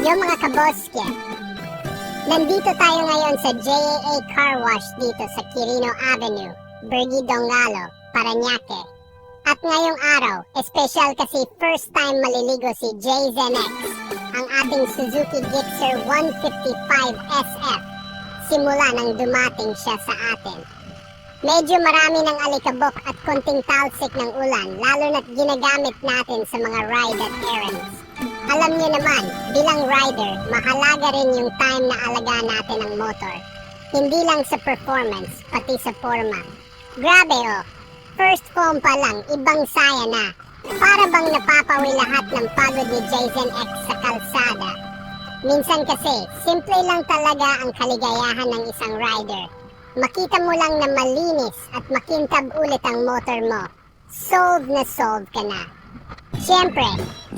Yo mga kaboske, nandito tayo ngayon sa JAA Car Wash dito sa Quirino Avenue, Bergi Dongalo, Paranaque. At ngayong araw, espesyal kasi first time maliligo si JZNX, ang ating Suzuki Gixxer 155 SF, simula nang dumating siya sa atin. Medyo marami ng alikabok at konting talsik ng ulan, lalo na't ginagamit natin sa mga ride at errands. Alam niyo naman, bilang rider, mahalaga rin yung time na alagaan natin ang motor. Hindi lang sa performance, pati sa forma. Grabe oh, first foam pa lang, ibang saya na. Para bang napapawi lahat ng pagod ni Jason X sa kalsada. Minsan kasi, simple lang talaga ang kaligayahan ng isang rider. Makita mo lang na malinis at makintab ulit ang motor mo. Solve na solve ka na. Siyempre,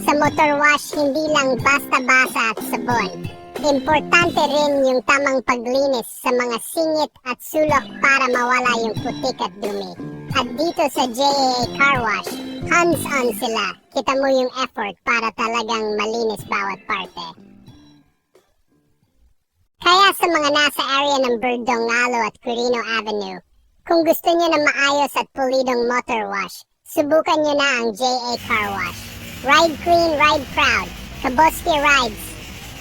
sa motor wash hindi lang basta-basa at sabon. Importante rin yung tamang paglinis sa mga singit at sulok para mawala yung putik at dumi. At dito sa JAA Car Wash, hands-on sila. Kita mo yung effort para talagang malinis bawat parte. Kaya sa mga nasa area ng Berdongalo at Quirino Avenue, kung gusto nyo na maayos at pulidong motor wash, subukan nyo na ang JA Car Wash. Ride clean, ride proud. Kaboski Rides.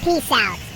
Peace out.